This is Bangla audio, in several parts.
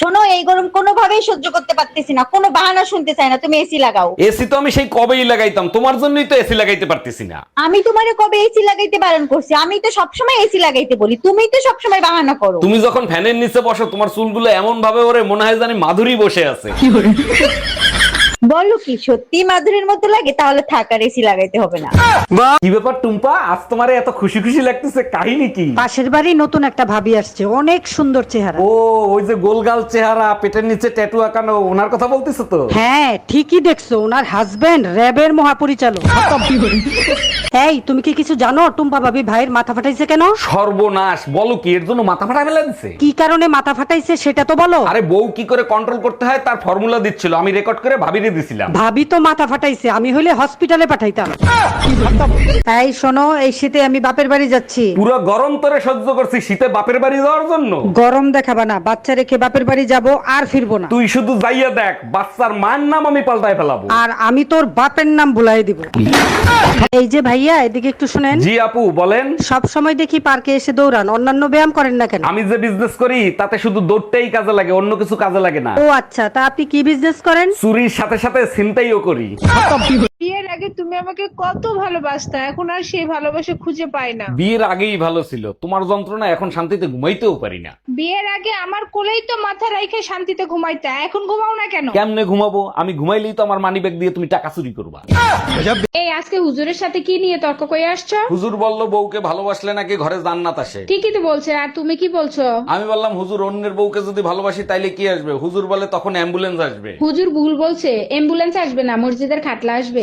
শোনো এই গরম কোনোভাবেই সহ্য করতে পারতেছি না কোনো বাহানা শুনতে চাই না তুমি এসি লাগাও। এসি তো আমি সেই কবেই লাগাইতাম তোমার জন্যই তো এসি লাগাইতে পারতেছি না। আমি তোমারে কবে এসি লাগাইতে বারণ করছি? আমি তো সবসময় এসি লাগাইতে বলি তুমি তো সবসময় বাহানা করো। তুমি যখন ফ্যানের নিচে বসো তোমার চুলগুলো এমন ভাবে ওরে মনে হয় জানি মাধুরী বসে আছে। বলো কি সত্যি মাধুরীর মতো লাগে? তাহলে থাকার এসি লাগাইতে হবে না। কি ব্যাপার টুম্পা? আজ তোমারে এত খুশি খুশি লাগতেছে কাহিনী কি? পাশের বাড়ি নতুন একটা ভাবি আসছে অনেক সুন্দর চেহারা। ও ওই যে গোলগাল চেহারা পেটের নিচে ট্যাটু আঁকানো ওনার কথা বলতেছো তো? হ্যাঁ ঠিকই দেখছ ওনার হাজবেন্ড র্যাবের মহাপরিচালক। এই তুমি কি কিছু জানো? টুম্পা ভাবি ভাইয়ের মাথা ফাটাইছে কেন? সর্বনাশ বলো কি এর জন্য মাথা ফাটা ফেলে দিছে? কি কারণে মাথা ফাটাইছে সেটা তো বলো। আরে বউ কি করে কন্ট্রোল করতে হয় তার ফর্মুলা দিচ্ছিল আমি রেকর্ড করে ভাবিরে দিছিলাম ভাবি তো মাথা ফাটাইছে আমি হইলে হসপিটালে পাঠাইতাম। এই শোনো এই শীতে আমি বাপের বাড়ি যাচ্ছি। পুরো গরম তরে সহ্য করছি শীতে বাপের বাড়ি যাওয়ার জন্য? গরম দেখাবা না বাচ্চা রেখে বাপের বাড়ি যাব আর ফিরবো না। তুই শুধু যাইয়া দেখ বাচ্চার মার নাম আমি পাল্টায় ফেলাবো। আর আমি তোর বাপের নাম ভুলাই দিব। এই যে ভাইয়া এদিকে একটু শুনেন। জি আপু বলেন। সব সময় দেখি পার্কে এসে দৌড়ান অন্যান্য ব্যায়াম করেন না কেন? আমি যে বিজনেস করি তাতে শুধু দৌড়টাই কাজে লাগে অন্য কিছু কাজে লাগে না। ও আচ্ছা তা আপনি কি বিজনেস করেন? চুরির সাথে সাথে ছিনতাইও করি। বিয়ের আগে তুমি আমাকে কত ভালোবাসতা এখন আর সেই ভালোবাসা খুঁজে পাই না। বিয়ের আগেই ভালো ছিল। তোমার যন্ত্রণা এখন শান্তিতে ঘুমাইতেও পারি না। বিয়ের আগে আমার কোলেই তো মাথা রাইখে শান্তিতে ঘুমাইতা এখন ঘুমাও না কেন? কেমনে ঘুমাবো? আমি ঘুমাইলেই তো আমার মানি ব্যাগ দিয়ে তুমি টাকা চুরি করবা। এই আজকে হুজুরের সাথে কি নিয়ে তর্ক করে আসছো? হুজুর বলল বউকে ভালোবাসলে নাকি ঘরে জান্নাত আসে? ঠিকই তো বলছে? আর তুমি কি বলছো? আমি বললাম হুজুর অন্যের বউকে যদি ভালোবাসি তাইলে কি আসবে? হুজুর বলে তখন অ্যাম্বুলেন্স আসবে। হুজুর ভুল বলছে অ্যাম্বুলেন্স আসবে না মসজিদের খাটলা আসবে।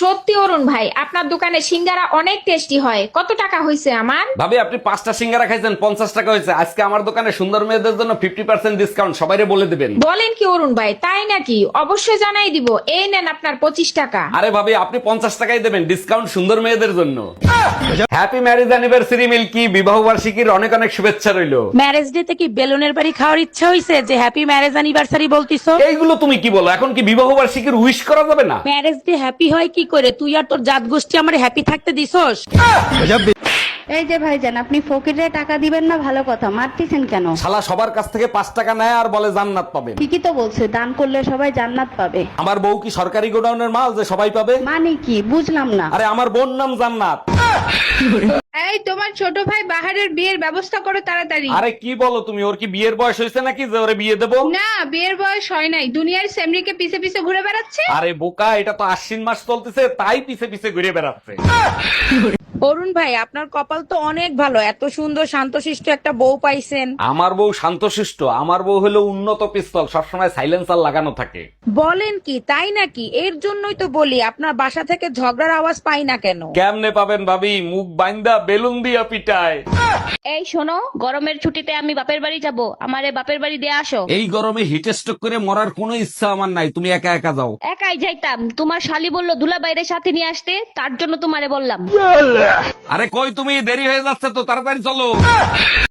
সত্যি অরুণ ভাই আপনার দোকানে সিঙ্গারা অনেক টেস্টি হয়। কত টাকা হয়েছে আমার? ভাবি আপনি পাঁচটা সিঙ্গারা খাইছেন পঞ্চাশ টাকা হয়েছে আজকে আমার দোকানে সুন্দর মেয়েদের জন্য ফিফটি পার্সেন্ট ডিসকাউন্ট সবাইরে বলে দেবেন। বলেন কি অরুণ ভাই তাই নাকি? অবশ্যই জানাই দিব এই নেন আপনার পঁচিশ টাকা। আরে ভাবি আপনি পঞ্চাশ টাকাই দেবেন ডিসকাউন্ট সুন্দর মেয়েদের জন্য। Happy marriage anniversary Milky. বিবাহ বার্ষিকীর অনেক অনেক শুভেচ্ছা রইল। ম্যারেজ ডে তে কি বেলুনের বাড়ি খাওয়ার ইচ্ছা হয়েছে যে হ্যাপি ম্যারেজ অ্যানিভার্সারি বলতিছো? এইগুলো তুমি কি বলো? এখন কি বিবাহ বার্ষিকীর উইশ করা যাবে না? ম্যারেজ ডে হ্যাপি হয় কি করে তুই আর তোর জাত গোষ্ঠী আমার হ্যাপি থাকতে দিছস? এই যে ভাইজান আপনি ফকিরে টাকা দিবেন না ভালো কথা। মারতেছেন কেন? শালা সবার কাছ থেকে পাঁচ টাকা নেয় আর বলে জান্নাত পাবে। ঠিকই তো বলছে দান করলে সবাই জান্নাত পাবে। আমার বউ কি সরকারি গোডাউনের মাল যে সবাই পাবে? মানে কি? বুঝলাম না। আরে আমার বোন নাম জান্নাত। এই তোমার ছোট ভাই বাহারের বিয়ের ব্যবস্থা করো তাড়াতাড়ি। আরে কি বলো তুমি ওর কি বিয়ের বয়স হয়েছে নাকি যে ওরে বিয়ে দেবো? না বিয়ের বয়স হয় নাই। দুনিয়ার সেমরিকে পিছে পিছে ঘুরে বেড়াচ্ছে? আরে বোকা এটা তো আশ্বিন মাস চলতেছে তাই পিছে পিছে ঘুরে বেড়াচ্ছে। অরুণ ভাই আপনার কপাল তো অনেক ভালো। এত সুন্দর শান্তশিষ্ট একটা বউ পাইছেন। আমার বউ শান্তশিষ্ট। আমার বউ হলো উন্নত পিস্তল সবসময় সাইলেন্সার লাগানো থাকে। বলেন কি তাই নাকি? এর জন্যই তো বলি আপনার বাসা থেকে ঝগড়ার আওয়াজ পাই না কেন? কেমনে পাবেন ভাবি? মুখ বাইন্দা বেলুন দিয়া পিটায়। এই শোনো গরমের ছুটিতে আমি বাপের বাড়ি যাব। আমারে বাপের বাড়ি দিয়ে আসো। এই গরমে হিট স্ট্রোক করে মরার কোনো ইচ্ছা আমার নাই। তুমি একা একা যাও। একাই যাইতাম। তোমার শালি বলল দুলা বাইরে সাথে নিয়ে আসতে। তার জন্য তোমারে বললাম। আরে কই তুমি? দেরি হয়ে যাচ্ছে তো তাড়াতাড়ি চলো।